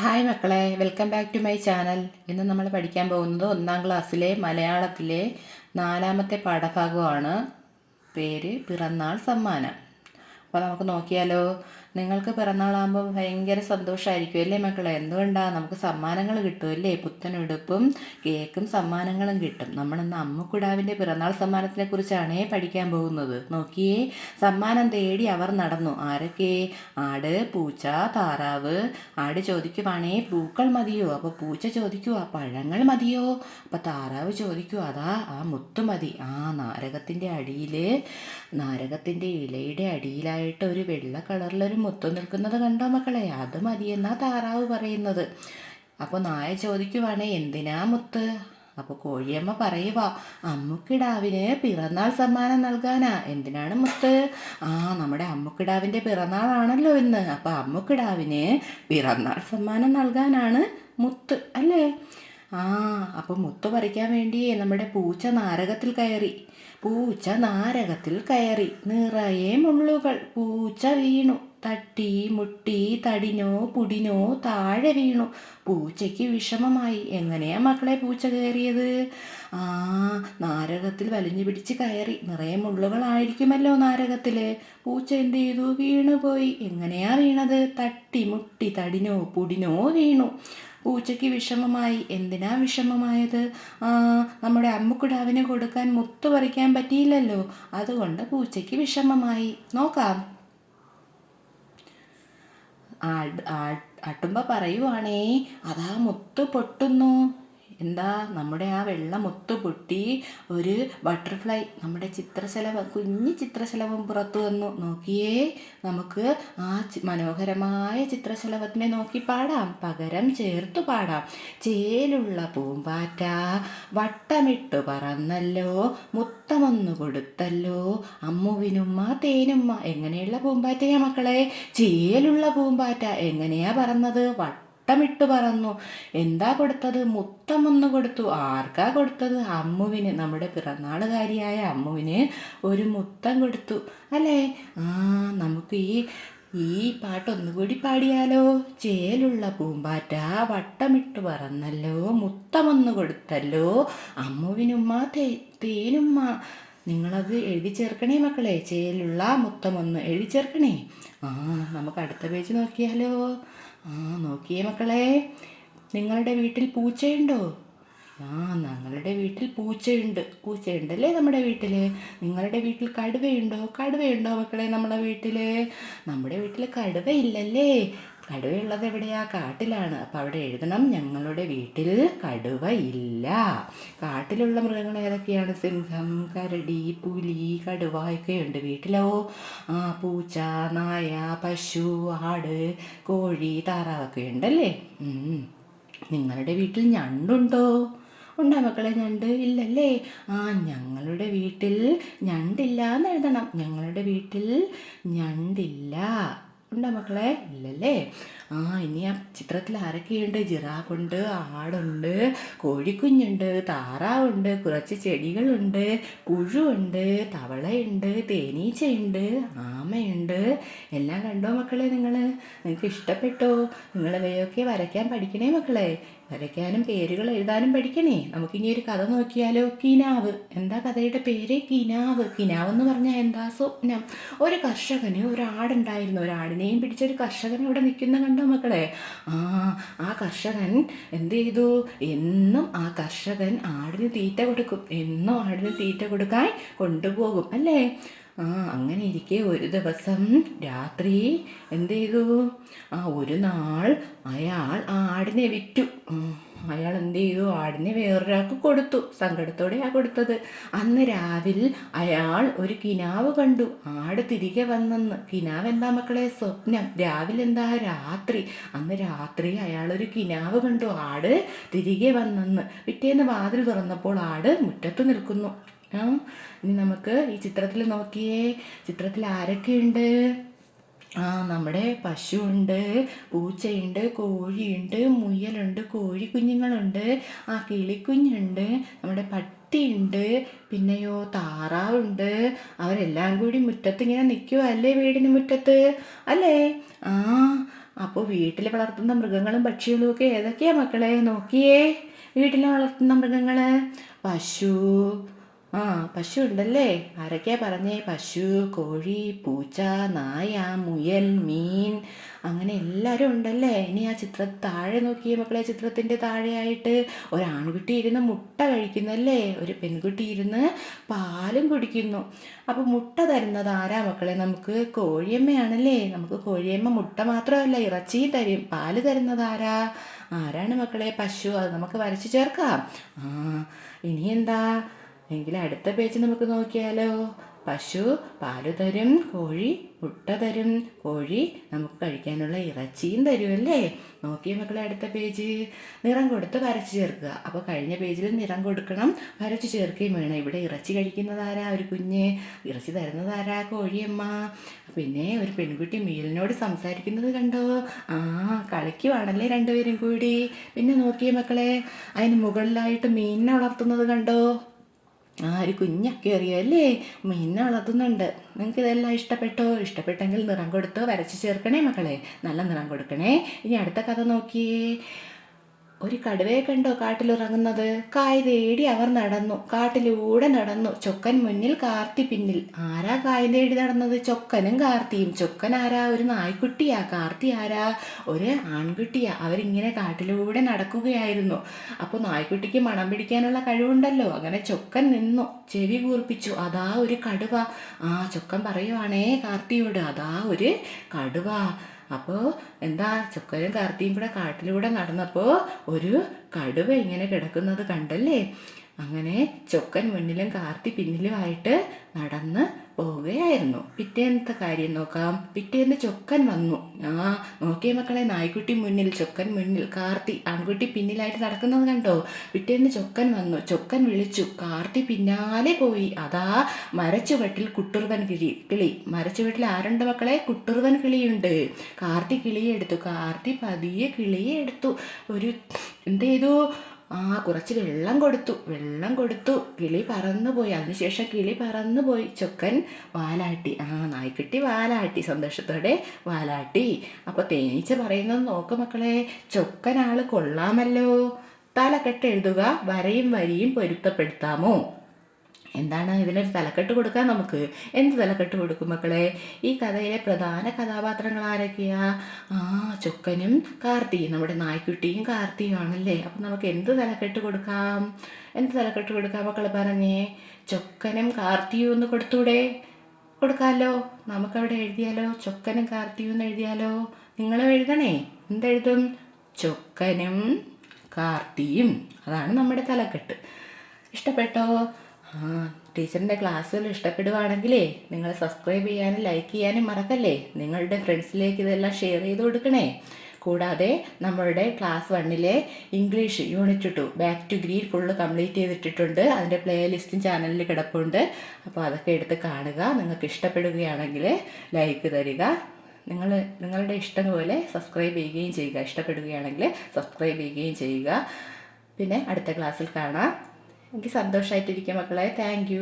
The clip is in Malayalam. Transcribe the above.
ഹായ് മക്കളെ welcome back to my channel. ഇന്ന് നമ്മൾ പഠിക്കാൻ പോകുന്നത് ഒന്നാം ക്ലാസ്സിലെ മലയാളത്തിലെ നാലാമത്തെ പാഠഭാഗമാണ്. പേര് പിറന്നാൾ സമ്മാനം. അപ്പോൾ നമുക്ക് നോക്കിയാലോ. നിങ്ങൾക്ക് പിറന്നാളാകുമ്പോൾ ഭയങ്കര സന്തോഷമായിരിക്കും അല്ലേ മക്കളെ? എന്തുകൊണ്ടാണ് നമുക്ക് സമ്മാനങ്ങൾ കിട്ടും അല്ലേ? പുത്തൻ ഉടുപ്പും കേക്കും സമ്മാനങ്ങളും കിട്ടും. നമ്മളിന്ന് അമ്മുക്കുടാവിന്റെ പിറന്നാൾ സമ്മാനത്തിനെ കുറിച്ചാണേ പഠിക്കാൻ പോകുന്നത്. നോക്കിയേ സമ്മാനം തേടി അവർ നടന്നു. ആരൊക്കെ? ആട് പൂച്ച താറാവ്. ആട് ചോദിക്കുവാണേ പൂക്കൾ മതിയോ? അപ്പോൾ പൂച്ച ചോദിക്കുവാ പഴങ്ങൾ മതിയോ? അപ്പോൾ താറാവ് ചോദിക്കൂ അതാ ആ മുത്ത് മതി. ആ നാരകത്തിന്റെ അടിയിൽ നാരകത്തിന്റെ ഇലയുടെ അടിയിലായിട്ട് ഒരു വെള്ള കളറിലൊരു മുത്ത് നിൽക്കുന്നത് കണ്ടോ മക്കളെ? അത് മതിയെന്നാ താറാവ് പറയുന്നത്. അപ്പോൾ നായ ചോദിക്കുവാണേ എന്തിനാ മുത്ത്? അപ്പോൾ കോഴിയമ്മ പറയുക അമ്മുക്കിടാവിന് പിറന്നാൾ സമ്മാനം നൽകാനാ. എന്തിനാണ് മുത്ത്? ആ നമ്മുടെ അമ്മുക്കിടാവിന്റെ പിറന്നാളാണല്ലോ ഇന്ന്. അപ്പോൾ അമ്മുക്കിടാവിന് പിറന്നാൾ സമ്മാനം നൽകാനാണ് മുത്ത് അല്ലേ? ആ അപ്പോൾ മുത്ത് പറിക്കാൻ വേണ്ടി നമ്മുടെ പൂച്ച നാരകത്തിൽ കയറി. പൂച്ച നാരകത്തിൽ കയറി. നിറയെ മുള്ളുകൾ. പൂച്ച വീണു. തട്ടി മുട്ടി തടിനോ പുടിനോ താഴെ വീണു. പൂച്ചയ്ക്ക് വിഷമമായി. എങ്ങനെയാ മക്കളെ പൂച്ച കയറിയത്? ആ നാരകത്തിൽ വലിഞ്ഞു പിടിച്ച് കയറി. നിറയെ മുള്ളുകളായിരിക്കുമല്ലോ നാരകത്തിൽ പൂച്ച എന്ത് ചെയ്തു? വീണുപോയി. എങ്ങനെയാ വീണത്? തട്ടി മുട്ടി തടിനോ പുടിനോ വീണു. പൂച്ചയ്ക്ക് വിഷമമായി. എന്തിനാ വിഷമമായത്? നമ്മുടെ അമ്മുക്കുടാവിന് കൊടുക്കാൻ മുത്തു പറിക്കാൻ പറ്റിയില്ലല്ലോ. അതുകൊണ്ട് പൂച്ചയ്ക്ക് വിഷമമായി. നോക്കാം. അട്ടുമ്പ പറയുവാണേ അതാ മുത്തു പൊട്ടുന്നു. എന്താ നമ്മുടെ ആ വെള്ളം മുത്തു പൊട്ടി ഒരു ബട്ടർഫ്ലൈ നമ്മുടെ ചിത്രശലഭം കുഞ്ഞു ചിത്രശലഭം പുറത്തു വന്നു. നോക്കിയേ നമുക്ക് ആ മനോഹരമായ ചിത്രശലഭത്തിനെ നോക്കി പാടാം. പകരം ചേർത്തു പാടാം. ചേലുള്ള പൂമ്പാറ്റ വട്ടമിട്ടു പറന്നല്ലോ മുത്തമൊന്നു കൊടുത്തല്ലോ. അമ്മുവിനുമ്മ തേനുമ്മ എങ്ങനെയുള്ള പൂമ്പാറ്റയാ മക്കളെ? ചേലുള്ള പൂമ്പാറ്റ എങ്ങനെയാ പറന്നത്? വട്ട മുത്തമിട്ട് പറന്നു. എന്താ കൊടുത്തത്? മുത്തം ഒന്ന് കൊടുത്തു. ആർക്കാ കൊടുത്തത്? അമ്മുവിന്. നമ്മുടെ പിറന്നാളുകാരിയായ അമ്മുവിന് ഒരു മുത്തം കൊടുത്തു. അല്ലേ? ആ നമുക്ക് ഈ ഈ പാട്ടൊന്നുകൂടി പാടിയാലോ? ചേലുള്ള പൂമ്പാറ്റ വട്ടമിട്ട് പറന്നല്ലോ. മുത്തമൊന്ന് കൊടുത്തല്ലോ. അമ്മുവിനുമ്മ തേ തേനുമ്മ. നിങ്ങളത് എഴുതി ചേർക്കണേ മക്കളെ. ചേലുള്ള മുത്തമൊന്ന് എഴുതി ചേർക്കണേ. ആ നമുക്ക് അടുത്ത പേജ് നോക്കിയാലോ? ആ നോക്കിയേ മക്കളെ. നിങ്ങളുടെ വീട്ടിൽ പൂച്ചയുണ്ടോ? ആ ഞങ്ങളുടെ വീട്ടിൽ പൂച്ചയുണ്ട്. പൂച്ചയുണ്ടല്ലേ നമ്മുടെ വീട്ടിൽ നിങ്ങളുടെ വീട്ടിൽ കടുവയുണ്ടോ? കടുവയുണ്ടോ മക്കളെ നമ്മുടെ വീട്ടിൽ നമ്മുടെ വീട്ടിൽ കടുവയില്ലല്ലേ കടുവയുള്ളത് എവിടെയാ? കാട്ടിലാണ്. അപ്പം അവിടെ എഴുതണം ഞങ്ങളുടെ വീട്ടിൽ കടുവ ഇല്ല. കാട്ടിലുള്ള മൃഗങ്ങൾ ഏതൊക്കെയാണ്? സിംഹം കരടി പുലി കടുവ ഒക്കെയുണ്ട് വീട്ടിലോ? ആ പൂച്ച നായ പശു ആട് കോഴി താറാവൊക്കെ ഉണ്ടല്ലേ? നിങ്ങളുടെ വീട്ടിൽ ഞണ്ടുണ്ടോ? ഉണ്ടാ മക്കളെ ഞണ്ട്? ഇല്ലല്ലേ? ആ ഞങ്ങളുടെ വീട്ടിൽ ഞണ്ടില്ല എന്ന് എഴുതണം. ഞങ്ങളുടെ വീട്ടിൽ ഞണ്ടില്ല. ഉണ്ടോ മക്കളെ? ഇല്ലല്ലേ? ആ ഇനി ആ ചിത്രത്തിൽ ആരൊക്കെയുണ്ട്? ജിറാഫുണ്ട് ആടുണ്ട് കോഴിക്കുഞ്ഞുണ്ട് താറാവുണ്ട് കുറച്ച് ചെടികളുണ്ട് പുഴുണ്ട് തവളയുണ്ട് തേനീച്ചയുണ്ട് ആമയുണ്ട്. എല്ലാം കണ്ടോ മക്കളെ നിങ്ങൾ നിങ്ങൾക്ക് ഇഷ്ടപ്പെട്ടോ? നിങ്ങൾ ഇവയൊക്കെ വരയ്ക്കാൻ പഠിക്കണേ മക്കളെ? വരയ്ക്കാനും പേരുകൾ എഴുതാനും പഠിക്കണേ? നമുക്കിനി ഒരു കഥ നോക്കിയാലോ? കിനാവ്. എന്താ കഥയുടെ പേര്? കിനാവ്. കിനാവ് എന്ന് പറഞ്ഞാൽ എന്താ സ്വപ്നം? ഒരു കർഷകന് ഒരു പിടിച്ച ഒരു കർഷകൻ ഇവിടെ നിൽക്കുന്ന കണ്ടോ മക്കളെ? ആ ആ കർഷകൻ എന്ത് ചെയ്തു? എന്നും ആ കർഷകൻ ആടിന് തീറ്റ കൊടുക്കും. എന്നും ആടിന് തീറ്റ കൊടുക്കാൻ കൊണ്ടുപോകും അല്ലേ? ആ അങ്ങനെ ഇരിക്കെ ഒരു ദിവസം രാത്രി എന്ത് ചെയ്തു? ആ ഒരു നാൾ അയാൾ ആ ആടിനെ വിറ്റു. അയാൾ എന്ത് ചെയ്തു? ആടിനെ വേറൊരാൾക്ക് കൊടുത്തു. സങ്കടത്തോടെയാണ് കൊടുത്തത്. അന്ന് രാവിലെ അയാൾ ഒരു കിനാവ് കണ്ടു. ആട് തിരികെ വന്നെന്ന്. കിനാവ് എന്താ മക്കളെ? സ്വപ്നം. രാവിലെ എന്താ? രാത്രി. അന്ന് രാത്രി അയാൾ ഒരു കിനാവ് കണ്ടു. ആട് തിരികെ വന്നെന്ന്. പിറ്റേന്ന് വാതിൽ തുറന്നപ്പോൾ ആട് മുറ്റത്ത് നിൽക്കുന്നു. ഇനി നമുക്ക് ഈ ചിത്രത്തിൽ നോക്കിയേ ചിത്രത്തിൽ ആരൊക്കെയുണ്ട് ആ നമ്മുടെ പശുവുണ്ട് പൂച്ചയുണ്ട് കോഴിയുണ്ട് മുയലുണ്ട് കോഴി കുഞ്ഞുങ്ങളുണ്ട് ആ കിളിക്കുഞ്ഞുണ്ട് നമ്മുടെ പട്ടിയുണ്ട് പിന്നെയോ താറാവുണ്ട്. അവരെല്ലാം കൂടി മുറ്റത്ത് ഇങ്ങനെ നിൽക്കുമല്ലേ വീടിന് മുറ്റത്ത്? അല്ലേ? ആ അപ്പോൾ വീട്ടിൽ വളർത്തുന്ന മൃഗങ്ങളും പക്ഷികളും ഒക്കെ ഏതൊക്കെയാ മക്കളെ? നോക്കിയേ വീട്ടിൽ വളർത്തുന്ന മൃഗങ്ങൾ പശു ആ പശു ഉണ്ടല്ലേ? ആരൊക്കെയാ പറഞ്ഞേ? പശു കോഴി പൂച്ച നായ മുയൽ മീൻ അങ്ങനെ എല്ലാവരും ഉണ്ടല്ലേ? ഇനി ആ ചിത്ര താഴെ നോക്കിയേ മക്കളെ ചിത്രത്തിന്റെ താഴെയായിട്ട് ഒരാൺകുട്ടി ഇരുന്ന് മുട്ട കഴിക്കുന്നല്ലേ? ഒരു പെൺകുട്ടി ഇരുന്ന് പാലും കുടിക്കുന്നു. അപ്പോൾ മുട്ട തരുന്നത് ആരാ മക്കളെ? നമുക്ക് കോഴിയമ്മയാണല്ലേ? നമുക്ക് കോഴിയമ്മ മുട്ട മാത്രമല്ല ഇറച്ചിയും തരും. പാൽ തരുന്നത് ആരാ? ആരാണ് മക്കളെ? പശു അത് നമുക്ക് വരച്ചു ചേർക്കാം. ആ ഇനി എന്താ? എങ്കിൽ അടുത്ത പേജ് നമുക്ക് നോക്കിയാലോ. പശു പാൽ തരും കോഴി മുട്ട തരും കോഴി നമുക്ക് കഴിക്കാനുള്ള ഇറച്ചിയും തരും അല്ലേ? നോക്കിയ മക്കളെ അടുത്ത പേജ് നിറം കൊടുത്ത് വരച്ച് ചേർക്കുക. അപ്പോൾ കഴിഞ്ഞ പേജിൽ നിറം കൊടുക്കണം വരച്ച് ചേർക്കുകയും വേണം. ഇവിടെ ഇറച്ചി കഴിക്കുന്നതാരാ ഒരു കുഞ്ഞ്. ഇറച്ചി തരുന്നതാരാ കോഴിയമ്മ. പിന്നെ ഒരു പെൺകുട്ടി മീലിനോട് സംസാരിക്കുന്നത് കണ്ടോ? ആ കളിക്കുവാണല്ലേ രണ്ടുപേരും കൂടി. പിന്നെ നോക്കിയ മക്കളെ അതിന് മുകളിലായിട്ട് മീനിനെ വളർത്തുന്നത് കണ്ടോ? ആ ഒരു കുഞ്ഞൊക്കെ അറിയാമല്ലേ മീനിനെ വളർത്തുന്നുണ്ട് നിങ്ങൾക്ക് ഇതെല്ലാം ഇഷ്ടപ്പെട്ടോ? ഇഷ്ടപ്പെട്ടെങ്കിൽ നിറം കൊടുത്തോ? വരച്ച് ചേർക്കണേ മക്കളെ. നല്ല നിറം കൊടുക്കണേ. ഇനി അടുത്ത കഥ നോക്കിയേ. ഒരു കടുവയെ കണ്ടോ കാട്ടിലിറങ്ങുന്നത്? കായ് തേടി അവർ നടന്നു. കാട്ടിലൂടെ നടന്നു. ചൊക്കൻ മുന്നിൽ കാർത്തി പിന്നിൽ. ആരാ കായ് തേടി നടന്നത്? ചൊക്കനും കാർത്തിയും. ചൊക്കൻ ആരാ? ഒരു നായ്ക്കുട്ടിയാ. കാർത്തി ആരാ? ഒരു ആൺകുട്ടിയാ. അവരിങ്ങനെ കാട്ടിലൂടെ നടക്കുകയായിരുന്നു. അപ്പോൾ നായ്ക്കുട്ടിക്ക് മണം പിടിക്കാനുള്ള കഴിവുണ്ടല്ലോ. അങ്ങനെ ചൊക്കൻ നിന്നു. ചെവി കൂർപ്പിച്ചു. അതാ ഒരു കടുവ. ആ ചൊക്കൻ പറയുവാണേ കാർത്തിയോട്. അതാ ഒരു കടുവ. അപ്പോൾ എന്താ ചൊക്കനും കാർത്തിയും കൂടെ കാട്ടിലൂടെ നടന്നപ്പോൾ ഒരു കടുവ ഇങ്ങനെ കിടക്കുന്നത് കണ്ടല്ലേ? അങ്ങനെ ചൊക്കൻ മുന്നിലും കാർത്തി പിന്നിലുമായിട്ട് നടന്ന് പോവുകയായിരുന്നു. പിറ്റേന്നത്തെ കാര്യം നോക്കാം. പിറ്റേന്ന് ചൊക്കൻ വന്നു. ആ നോക്കിയ മക്കളെ നായ്ക്കുട്ടി മുന്നിൽ ചൊക്കൻ മുന്നിൽ കാർത്തി ആൺകുട്ടി പിന്നിലായിട്ട് നടക്കുന്നത് കണ്ടോ? പിറ്റേന്ന് ചൊക്കൻ വന്നു. ചൊക്കൻ വിളിച്ചു. കാർത്തി പിന്നാലെ പോയി. അതാ മരച്ചുവട്ടിൽ കുട്ടുറുവൻ കിളി കിളി. മരച്ചുവട്ടിൽ ആരുണ്ട് മക്കളെ? കുട്ടുറുവൻ കിളിയുണ്ട്. കാർത്തി കിളിയെ എടുത്തു. കാർത്തി പതിയെ കിളിയെ എടുത്തു. ഒരു എന്ത് ചെയ്തു? ആ കുറച്ച് വെള്ളം കൊടുത്തു. വെള്ളം കൊടുത്തു. കിളി പറന്നുപോയി. അതിനുശേഷം കിളി പറന്നുപോയി. ചൊക്കൻ വാലാട്ടി. ആ നായ്ക്കുട്ടി വാലാട്ടി. സന്തോഷത്തോടെ വാലാട്ടി. അപ്പോൾ തേനീച്ച പറയുന്നത് നോക്ക് മക്കളെ ചൊക്കൻ കൊള്ളാമല്ലോ. തലക്കെട്ട് എഴുതുക വരയും വരിയും പൊരുത്തപ്പെടുത്താമോ? എന്താണ് ഇതിനൊരു തലക്കെട്ട് കൊടുക്കാൻ നമുക്ക്? എന്ത് തലക്കെട്ട് കൊടുക്കും മക്കളെ? ഈ കഥയിലെ പ്രധാന കഥാപാത്രങ്ങൾ ആരൊക്കെയാ? ആ ചൊക്കനും കാർത്തിയും നമ്മുടെ നായ്ക്കുട്ടിയും കാർത്തിയും ആണല്ലേ? അപ്പം നമുക്ക് എന്ത് തലക്കെട്ട് കൊടുക്കാം? എന്ത് തലക്കെട്ട് കൊടുക്കാം മക്കൾ പറഞ്ഞേ? ചൊക്കനും കാർത്തിയും ഒന്ന് കൊടുത്തൂടെ? കൊടുക്കാമല്ലോ നമുക്കവിടെ എഴുതിയാലോ? ചൊക്കനും കാർത്തിയും എന്ന് എഴുതിയാലോ? നിങ്ങളും എഴുതണേ? എന്തെഴുതും? ചൊക്കനും കാർത്തിയും. അതാണ് നമ്മുടെ തലക്കെട്ട്. ഇഷ്ടപ്പെട്ടോ? ആ ടീച്ചറിന്റെ ക്ലാസ്സുകൾ ഇഷ്ടപ്പെടുവാണെങ്കിലേ നിങ്ങൾ സബ്സ്ക്രൈബ് ചെയ്യാനും ലൈക്ക് ചെയ്യാനും മറക്കല്ലേ? നിങ്ങളുടെ ഫ്രണ്ട്സിലേക്ക് ഇതെല്ലാം ഷെയർ ചെയ്ത് കൊടുക്കണേ. കൂടാതെ നമ്മളുടെ ക്ലാസ് വണ്ണിലെ English unit two back to green full complete ചെയ്തിട്ടിട്ടുണ്ട്. അതിന്റെ പ്ലേലിസ്റ്റും ചാനലിൽ കിടപ്പുണ്ട്. അപ്പോൾ അതൊക്കെ എടുത്ത് കാണുക. നിങ്ങൾക്ക് ഇഷ്ടപ്പെടുകയാണെങ്കിൽ ലൈക്ക് തരിക. നിങ്ങൾ നിങ്ങളുടെ ഇഷ്ടം പോലെ സബ്സ്ക്രൈബ് ചെയ്യുകയും ചെയ്യുക. ഇഷ്ടപ്പെടുകയാണെങ്കിൽ സബ്സ്ക്രൈബ് ചെയ്യുകയും ചെയ്യുക. പിന്നെ അടുത്ത ക്ലാസ്സിൽ കാണാം. എനിക്ക് സന്തോഷമായിട്ടിരിക്കുക മക്കളെ. താങ്ക്